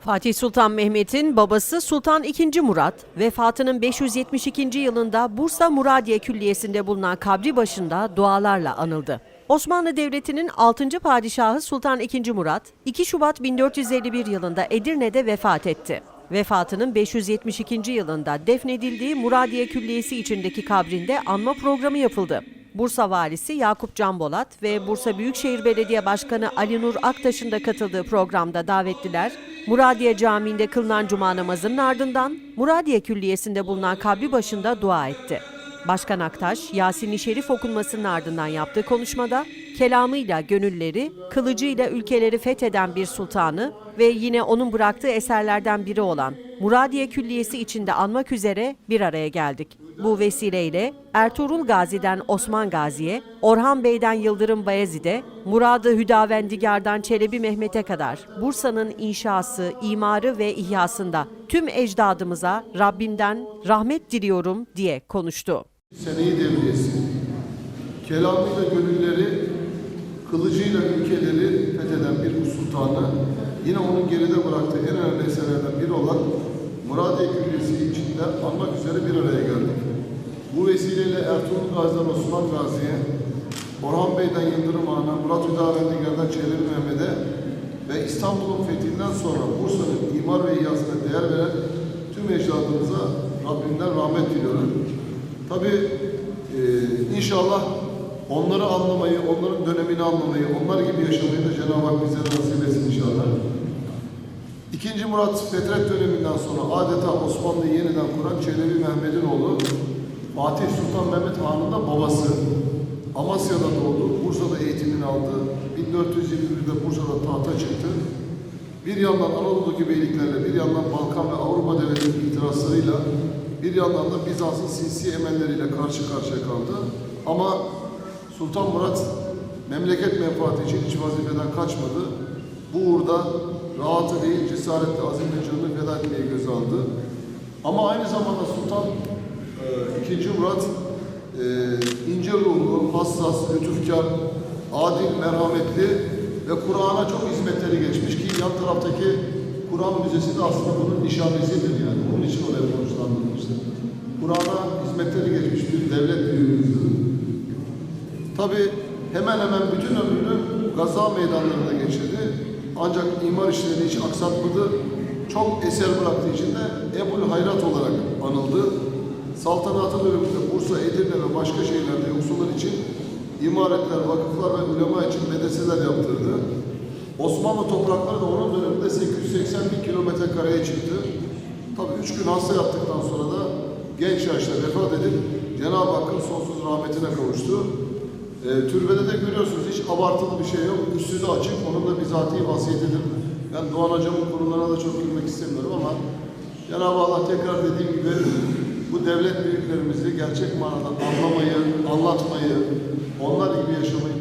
Fatih Sultan Mehmet'in babası Sultan II. Murat, vefatının 572. yılında Bursa Muradiye Külliyesi'nde bulunan kabri başında dualarla anıldı. Osmanlı Devleti'nin 6. padişahı Sultan II. Murat, 2 Şubat 1451 yılında Edirne'de vefat etti. Vefatının 572. yılında defnedildiği Muradiye Külliyesi içindeki kabrinde anma programı yapıldı. Bursa Valisi Yakup Canbolat ve Bursa Büyükşehir Belediye Başkanı Ali Nur Aktaş'ın da katıldığı programda davetliler, Muradiye Camii'nde kılınan cuma namazının ardından Muradiye Külliyesi'nde bulunan kabri başında dua etti. Başkan Aktaş, Yasin-i Şerif okunmasının ardından yaptığı konuşmada, kelamıyla gönülleri, kılıcıyla ülkeleri fetheden bir sultanı ve yine onun bıraktığı eserlerden biri olan Muradiye Külliyesi içinde anmak üzere bir araya geldik. Bu vesileyle Ertuğrul Gazi'den Osman Gazi'ye, Orhan Bey'den Yıldırım Bayezid'e, Muradı Hüdavendigar'dan Çelebi Mehmet'e kadar Bursa'nın inşası, imarı ve ihyasında tüm ecdadımıza Rabbimden rahmet diliyorum diye konuştu. Seneyi devriyesi, kelamıyla gönülleri, kılıcıyla ülkeleri fetheden bir sultanı, yine onun geride bıraktığı en önemli eserlerden biri olan Muradiye Külliyesi içinde anmak üzere bir araya geldik. Bu vesileyle Ertuğrul Gazi'den Osman Gazi'ye, Orhan Bey'den Yıldırım Han'a, Murat Hüdavendigar'dan Çelebi Mehmet'e ve İstanbul'un fethinden sonra Bursa'nın imar ve ihyasına değer veren tüm ecdadımıza Rabbimden rahmet diliyorum. Tabii e, inşallah onları anlamayı, onların dönemini anlamayı, onlar gibi yaşamayı da Cenab-ı Hak bize nasip etsin inşallah. İkinci Murat Fetret döneminden sonra adeta Osmanlı'yı yeniden kuran Çelebi Mehmet'in oğlu Fatih Sultan Mehmet Han'ın da babası. Amasya'da doğdu, Bursa'da eğitimini aldı. 1421'de Bursa'da tahta çıktı. Bir yandan Anadolu'daki beyliklerle, bir yandan Balkan ve Avrupa devletlerinin itirazlarıyla, bir yandan da Bizans'ın sinsi emelleriyle karşı karşıya kaldı. Ama Sultan Murat memleket menfaati için hiç vazifeden kaçmadı. Bu uğurda rahatı değil, cesaretle, azimle canını feda etmeyi göze aldı. Ama aynı zamanda Sultan e, II. Murat e, ince ruhlu, hassas, lütufkar, adil, merhametli ve Kur'an'a çok hizmetleri geçmiş ki yan taraftaki Kur'an Müzesi de aslında bunun nişanesidir yani. Onun için oraya konuşlandırılmıştır. Kur'an'a hizmetleri geçmiş bir devlet büyüğümüzdür. Tabi hemen hemen bütün ömrünü gaza meydanlarında geçirdi. Ancak imar işlerini hiç aksatmadı. Çok eser bıraktığı için de Ebul Hayrat olarak anıldı. Saltanatı döneminde Bursa, Edirne ve başka şehirlerde yoksullar için imaretler, vakıflar ve ulema için medreseler yaptırdı. Osmanlı toprakları da onun döneminde 880 bin kilometre kareye çıktı. Tabi üç gün hasta yaptıktan sonra da genç yaşta vefat edip Cenab-ı Hakk'ın sonsuz rahmetine kavuştu. E, türbede de görüyorsunuz hiç abartılı bir şey yok. Üstü de açık. Onun da bizatihi vasiyetidir. Ben Doğan Hocam'ın konularına da çok girmek istemiyorum ama Cenab-ı Allah tekrar dediğim gibi bu devlet büyüklerimizi gerçek manada anlamayı, anlatmayı, onlar gibi yaşamayı